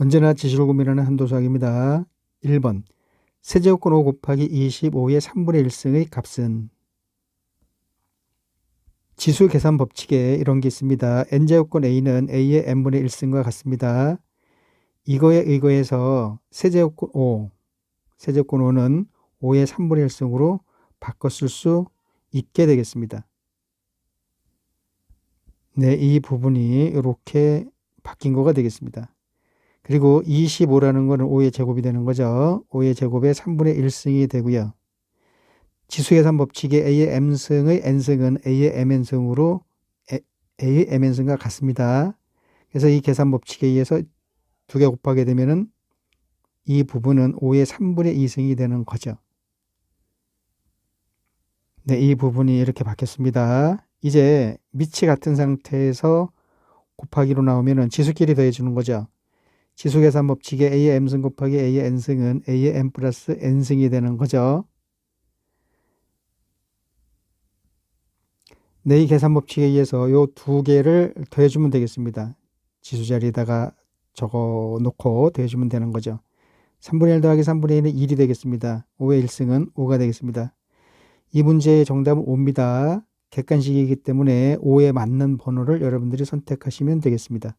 언제나 지시를 고민하는 한도수학입니다. 1번 세제곱권 5 곱하기 25의 3분의 1승의 값은 지수 계산 법칙에 이런 게 있습니다. n제곱권 a는 a의 n분의 1승과 같습니다. 이거에 의거해서 세제곱권 5, 세제곱권 5는 5의 3분의 1승으로 바꿔 쓸 수 있게 되겠습니다. 네, 이 부분이 이렇게 바뀐 거가 되겠습니다. 그리고 25라는 거는 5의 제곱이 되는 거죠. 5의 제곱의 3분의 1승이 되고요. 지수계산 법칙의 a의 m승의 n승은 a의 mn승으로 a의 mn승과 같습니다. 그래서 이 계산 법칙에 의해서 두 개 곱하게 되면은 이 부분은 5의 3분의 2승이 되는 거죠. 네, 이 부분이 이렇게 바뀌었습니다. 이제 밑이 같은 상태에서 곱하기로 나오면은 지수끼리 더해주는 거죠. 지수계산 법칙의 a의 m승 곱하기 a의 n승은 a의 m 플러스 n승이 되는 거죠. 네, 이 계산 법칙에 의해서 요 두 개를 더해주면 되겠습니다. 지수 자리에다가 적어 놓고 더해주면 되는 거죠. 3분의 1 더하기 3분의 1은 1이 되겠습니다. 5의 1승은 5가 되겠습니다. 이 문제의 정답은 5입니다. 객관식이기 때문에 5에 맞는 번호를 여러분들이 선택하시면 되겠습니다.